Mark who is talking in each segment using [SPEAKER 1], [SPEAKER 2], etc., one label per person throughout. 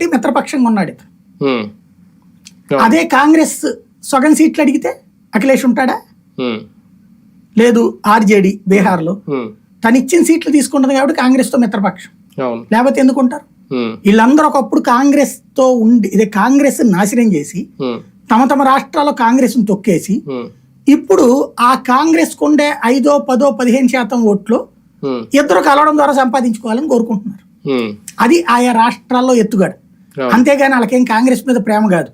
[SPEAKER 1] కాబట్టి మిత్రపక్షంగా ఉన్నాడు. అదే కాంగ్రెస్ సగం సీట్లు అడిగితే అఖిలేష్ ఉంటాడా. లేదు ఆర్జేడి బీహార్లో. తను ఇచ్చిన సీట్లు తీసుకుంటుంది కాబట్టి కాంగ్రెస్తో మిత్రపక్షం లేకపోతే ఎందుకుంటారు. వీళ్ళందరూ ఒకప్పుడు కాంగ్రెస్తో ఉండి ఇదే కాంగ్రెస్ నాశనం చేసి. తమ తమ రాష్ట్రాల్లో కాంగ్రెస్ను తొక్కేసి. ఇప్పుడు ఆ కాంగ్రెస్ ఉండే ఐదో పదో పదిహేను శాతం ఓట్లు. ఇద్దరు కలవడం ద్వారా సంపాదించుకోవాలని కోరుకుంటున్నారు. అది ఆయా రాష్ట్రాల్లో ఎత్తుగడ. అంతేగాని వాళ్ళకేం కాంగ్రెస్ మీద ప్రేమ కాదు.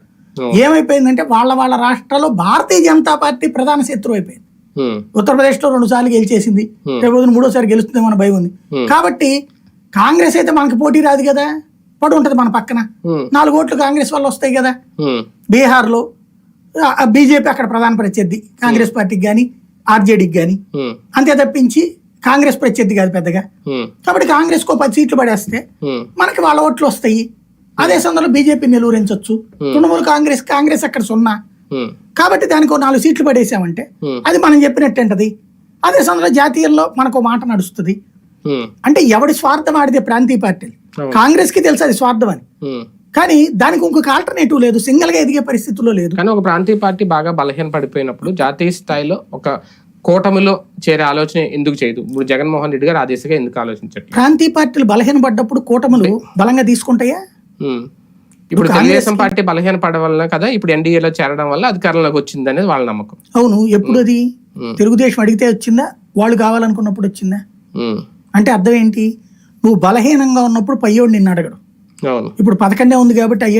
[SPEAKER 1] ఏమైపోయిందంటే వాళ్ళ వాళ్ళ రాష్ట్రాల్లో భారతీయ జనతా పార్టీ ప్రధాన శత్రువు అయిపోయింది
[SPEAKER 2] ఉమ్.
[SPEAKER 1] ఉత్తరప్రదేశ్లో రెండు సార్లు గెలిచేసింది. రేపు మూడోసారి గెలుస్తుందేమో అన్న భయం ఉంది. కాబట్టి కాంగ్రెస్ అయితే మనకి పోటీ రాదు కదా పడి ఉంటుంది మన పక్కన. నాలుగు ఓట్లు కాంగ్రెస్ వల్ల వస్తాయి కదా. బీహార్లో బీజేపీ అక్కడ ప్రధాన ప్రత్యర్థి కాంగ్రెస్ పార్టీకి కానీ ఆర్జేడీకి కానీ. అంతే తప్పించి కాంగ్రెస్ ప్రత్యర్థి కాదు పెద్దగా. కాబట్టి కాంగ్రెస్కో పది సీట్లు పడేస్తే. మనకి వాళ్ళ ఓట్లు వస్తాయి అదే సందర్భంలో బీజేపీ నిలువరించవచ్చు తృణమూల్ కాంగ్రెస్ కాంగ్రెస్ అక్కడ సున్నా
[SPEAKER 2] ఉమ్.
[SPEAKER 1] కాబట్టి దానికి నాలుగు సీట్లు పడేసామంటే
[SPEAKER 2] Hmm.
[SPEAKER 1] అది మనం చెప్పినట్టు ఉంటది అదే సందర్భంలో జాతీయంలో మనకు మాట నడుస్తుంది. అంటే ఎవడి స్వార్థం ఆడితే ప్రాంతీయ పార్టీలు. కాంగ్రెస్కి తెలుసు అది స్వార్థం అని. కానీ దానికి ఇంకొక ఆల్టర్నేటివ్ లేదు సింగిల్గా ఎదిగే పరిస్థితుల్లో లేదు
[SPEAKER 2] కానీ ఒక ప్రాంతీయ పార్టీ బాగా బలహీన పడిపోయినప్పుడు జాతీయ స్థాయిలో ఒక కూటమిలో చేరే ఆలోచన ఎందుకు చేయదు ఇప్పుడు జగన్మోహన్ రెడ్డి గారు ఆ దిశగా ఎందుకు ఆలోచించట్లేదు
[SPEAKER 1] ప్రాంతీయ పార్టీలు బలహీనపడ్డప్పుడు కూటములు బలంగా తీసుకుంటాయా.
[SPEAKER 2] ఇప్పుడు తెలుగుదేశం పార్టీ బలహీన పడడం వల్ల కదా ఇప్పుడు ఎన్డీఏలో చేరడం వల్ల అధికారంలోకి వచ్చింది అనేది వాళ్ళ నమ్మకం.
[SPEAKER 1] అవును ఎప్పుడు అది. తెలుగుదేశం అడిగితే వచ్చిందా? వాళ్ళు కావాలనుకున్నప్పుడు వచ్చిందా. అంటే అర్థం ఏంటి? నువ్వు బలహీనంగా ఉన్నప్పుడు పయ్యోడు నిన్ను అడగడు.
[SPEAKER 2] అవును.
[SPEAKER 1] ఇప్పుడు పథకండే ఉంది కాబట్టి అయ్యే